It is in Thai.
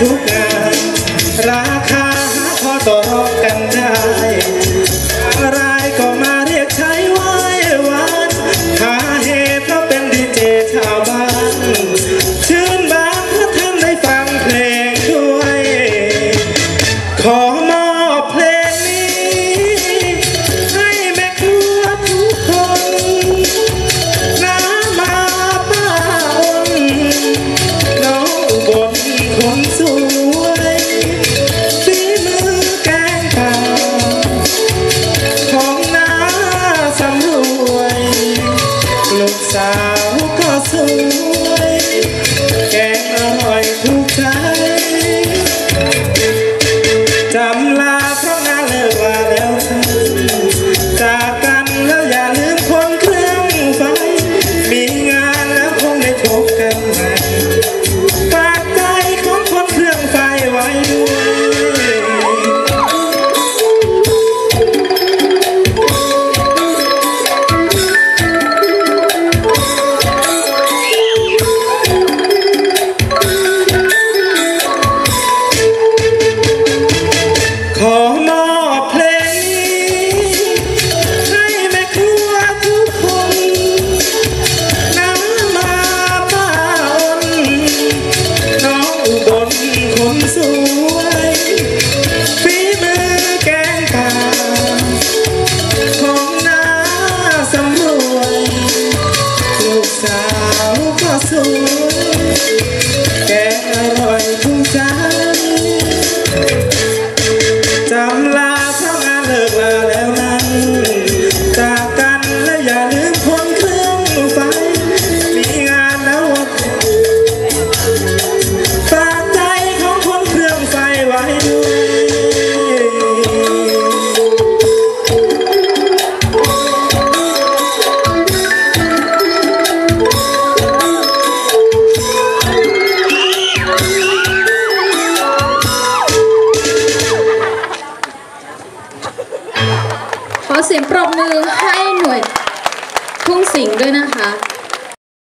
Two. ขอเสียงปรบมือให้หน่วยทุ่งสิงด้วยนะคะ